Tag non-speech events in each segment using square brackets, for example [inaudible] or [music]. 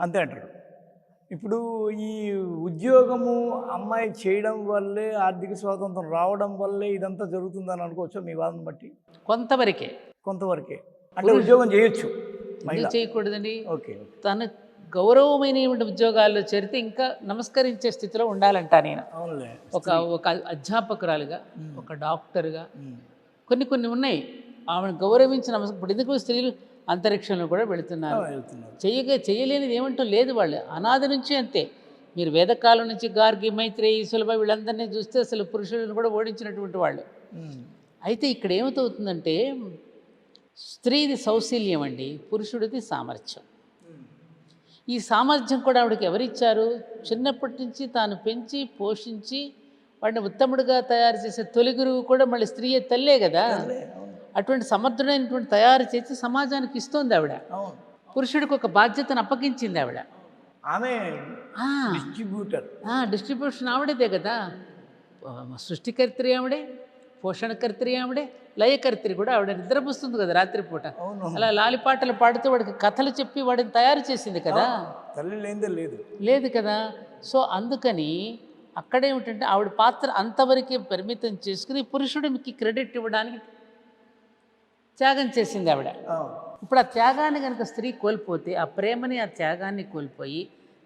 అంతే అంటారు. ఇప్పుడు ఈ ఉద్యోగము అమ్మాయి చేయడం వల్లే ఆర్థిక స్వాతంత్రం రావడం వల్లే ఇదంతా జరుగుతుందని అనుకోవచ్చా మీ వాదన బట్టి? కొంతవరకే. కొంతవరకే. అంటే ఉద్యోగం చేయొచ్చు చేయకూడదండి? ఓకే తన గౌరవమైన ఉద్యోగాల్లో చేరితే ఇంకా నమస్కరించే స్థితిలో ఉండాలంట నేను. అవునులే. ఒక ఒక అధ్యాపకురాలుగా. ఒక డాక్టర్గా. కొన్ని కొన్ని ఉన్నాయి. ఆమెను గౌరవించి నమస్క ఇప్పుడు ఎందుకు స్త్రీలు అంతరిక్షంలో కూడా వెళుతున్నారు. చెయ్యగా చేయలేనిది ఏమంటూ లేదు వాళ్ళు. అనాది నుంచి అంతే. మీరు వేదకాలం నుంచి గార్గి మైత్రేయి సులభ వీళ్ళందరినీ చూస్తే అసలు పురుషులను కూడా ఓడించినటువంటి వాళ్ళు. అయితే ఇక్కడ ఏమవుతుందంటే స్త్రీది సౌశల్యం అండి పురుషుడిది సామర్థ్యం. ఈ సామర్థ్యం కూడా ఆవిడకి ఎవరిచ్చారు? చిన్నప్పటి నుంచి తాను పెంచి పోషించి వాడిని ఉత్తముడిగా తయారు చేసే తొలి గురువు కూడా మళ్ళీ స్త్రీయే తల్లే కదా. అటువంటి సమర్థుడైనటువంటి తయారు చేసి సమాజానికి ఇస్తోంది ఆవిడ. పురుషుడికి ఒక బాధ్యతను అప్పగించింది ఆవిడ. ఆమె ఆ, డిస్ట్రిబ్యూటర్. ఆ, డిస్ట్రిబ్యూషన్ ఆవిడదే కదా. సృష్టికర్త్రి ఆవిడే పోషణకర్త్రి ఆవిడే లయకర్త్రి కూడా ఆవిడ నిద్రపుస్తుంది కదా రాత్రిపూట. అవును. అలా లాలిపాటలు పాడుతూ వాడికి కథలు చెప్పి వాడిని తయారు చేసింది కదా. తల్లి లేదు. లేదు కదా. సో అందుకని అక్కడేమిటంటే ఆవిడ పాత్ర అంతవరకే పరిమితం చేసుకుని పురుషుడికి క్రెడిట్ ఇవ్వడానికి త్యాగం చేసింది ఆవిడ. ఇప్పుడు ఆ త్యాగాన్ని కనుక స్త్రీ కోల్పోతే ఆ ప్రేమని ఆ త్యాగాన్ని కోల్పోయి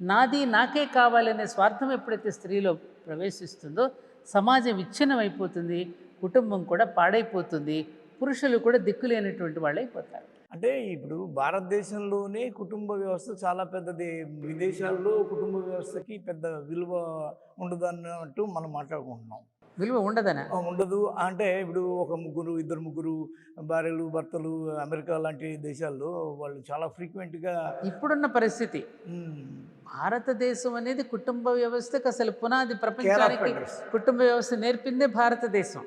నాది నాకే కావాలనే స్వార్థం ఎప్పుడైతే స్త్రీలో ప్రవేశిస్తుందో సమాజం విచ్ఛిన్నం అయిపోతుంది కుటుంబం కూడా పాడైపోతుంది పురుషులు కూడా దిక్కులేనటువంటి వాళ్ళు అయిపోతారు అంటే ఇప్పుడు భారతదేశంలోనే కుటుంబ వ్యవస్థ చాలా పెద్దది. విదేశాల్లో కుటుంబ వ్యవస్థకి పెద్ద విలువ ఉండదు అన్నట్టు మనం మాట్లాడుకుంటున్నాం. విలువ ఉండదనా? ఉండదు. అంటే ఇప్పుడు ఒక ముగ్గురు ఇద్దరు ముగ్గురు భార్యలు భర్తలు అమెరికా లాంటి దేశాల్లో వాళ్ళు చాలా ఫ్రీక్వెంట్గా ఇప్పుడున్న పరిస్థితి. భారతదేశం అనేది కుటుంబ వ్యవస్థకు అసలు పునాది ప్రపంచానికి కుటుంబ వ్యవస్థ నేర్పిందే భారతదేశం.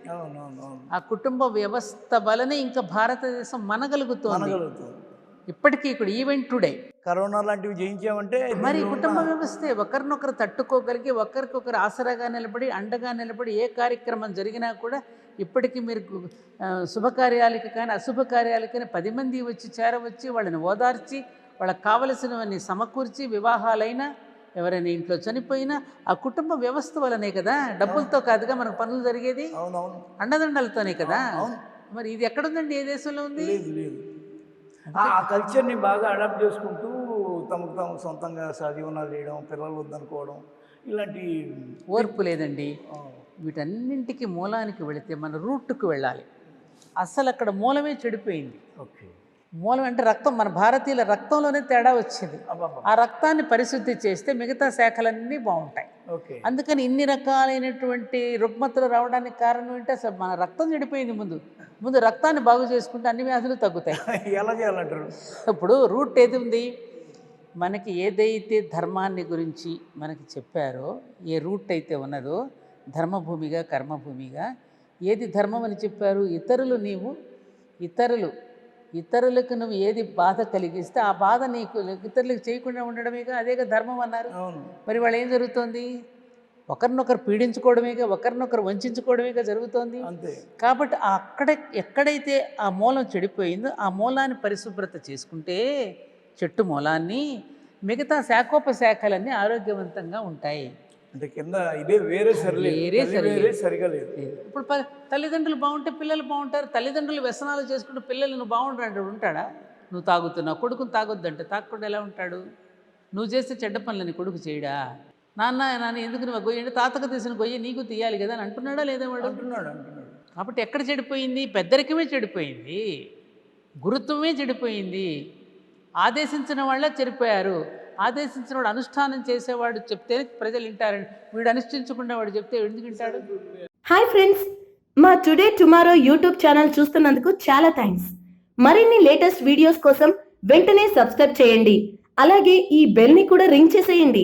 ఆ కుటుంబ వ్యవస్థ వలనే ఇంకా భారతదేశం మనగలుగుతోంది. ఇప్పటికీ ఇక్కడ ఈవెంట్ టుడే. కరోనా లాంటివి జయించామంటే మరి కుటుంబ వ్యవస్థే ఒకరినొకరు తట్టుకోగలిగి ఒకరికొకరు ఆసరాగా నిలబడి అండగా నిలబడి ఏ కార్యక్రమం జరిగినా కూడా ఇప్పటికీ మీరు శుభకార్యాలకి కానీ అశుభకార్యాలకి కానీ పది మంది వచ్చి చేరవచ్చి వాళ్ళని ఓదార్చి వాళ్ళకి కావలసినవన్నీ సమకూర్చి వివాహాలైనా ఎవరైనా ఇంట్లో చనిపోయినా ఆ కుటుంబ వ్యవస్థ వలనే కదా డబ్బులతో కాదుగా మనకు పనులు జరిగేది? అండదండలతోనే కదా? అవును. మరి ఇది ఎక్కడుందండి? ఏ దేశంలో ఉంది? ఆ కల్చర్ని బాగా అడాప్ట్ చేసుకుంటూ తమకు తాము సొంతంగా సజీవనాలు చేయడం పిల్లలు వద్దనుకోవడం ఇలాంటి ఓర్పు లేదండి. వీటన్నింటికి మూలానికి వెళితే మన రూట్కు వెళ్ళాలి. అసలు అక్కడ మూలమే చెడిపోయింది. ఓకే. మూలం అంటే రక్తం. మన భారతీయుల రక్తంలోనే తేడా వచ్చింది. ఆ రక్తాన్ని పరిశుద్ధి చేస్తే మిగతా శాఖలన్నీ బాగుంటాయి. ఓకే. అందుకని ఇన్ని రకాలైనటువంటి రుగ్మతలు రావడానికి కారణం ఏంటి? అసలు మన రక్తం చెడిపోయింది ముందు. ముందు రక్తాన్ని బాగు చేసుకుంటే అన్ని వ్యాధులు తగ్గుతాయి. [laughs] ఎలా చేయాలంటారు? ఇప్పుడు రూట్ ఏది ఉంది? మనకి ఏదైతే ధర్మాన్ని గురించి మనకి చెప్పారో ఏ రూట్ అయితే ఉన్నదో ధర్మభూమిగా కర్మభూమిగా ఏది ధర్మం అని చెప్పారు? ఇతరులు నీవు ఇతరులు ఇతరులకు నువ్వు ఏది బాధ కలిగిస్తే ఆ బాధ నీకు ఇతరులకు చేయకుండా ఉండడమేగా? అదేగా ధర్మం అన్నారు. మరి వాళ్ళు ఏం జరుగుతోంది? ఒకరినొకరు పీడించుకోవడమేగా ఒకరినొకరు వంచుకోవడమేగా జరుగుతోంది. అంతే. కాబట్టి ఆ అక్కడ ఎక్కడైతే ఆ మూలం చెడిపోయిందో ఆ మూలాన్ని పరిశుభ్రత చేసుకుంటే చెట్టు మూలాన్ని మిగతా శాఖోపశాఖలన్నీ ఆరోగ్యవంతంగా ఉంటాయి. అంటే కింద ఇదే వేరే వేరే సరిగా లేదు. ఇప్పుడు తల్లిదండ్రులు బాగుంటే పిల్లలు బాగుంటారు తల్లిదండ్రులు వ్యసనాలు చేసుకుంటే పిల్లలు నువ్వు బాగుంటాడు ఉంటాడా? నువ్వు తాగుతున్నావు కొడుకుని తాగొద్దంటే తాగకుండా ఎలా ఉంటాడు? నువ్వు చేస్తే చెడ్డ పనులని కొడుకు చేయడా? నాన్న నాన్న ఎందుకు నువ్వు గొయ్యండి తాతకు తీసిన గొయ్యి నీకు తీయాలి కదా అని అంటున్నాడా లేదా వాడు? అంటున్నాడు అంటున్నాడు. కాబట్టి ఎక్కడ చెడిపోయింది? పెద్దరికమే చెడిపోయింది. గురుత్వమే చెడిపోయింది. ఆదేశించిన వాళ్ళే చెడిపోయారు. ఆదేశించిన వాడు అనుష్ఠానం చేసేవాడు చెప్తే ప్రజలు వింటారండి వీడు అనుష్ఠించకుండా వాడు చెప్తే ఎందుకు వింటాడు? హాయ్ ఫ్రెండ్స్ మా టుడే టుమారో యూట్యూబ్ ఛానల్ చూస్తున్నందుకు చాలా థ్యాంక్స్ మరిన్ని లేటెస్ట్ వీడియోస్ కోసం వెంటనే సబ్స్క్రైబ్ చేయండి. అలాగే ఈ బెల్ని కూడా రింగ్ చేసేయండి.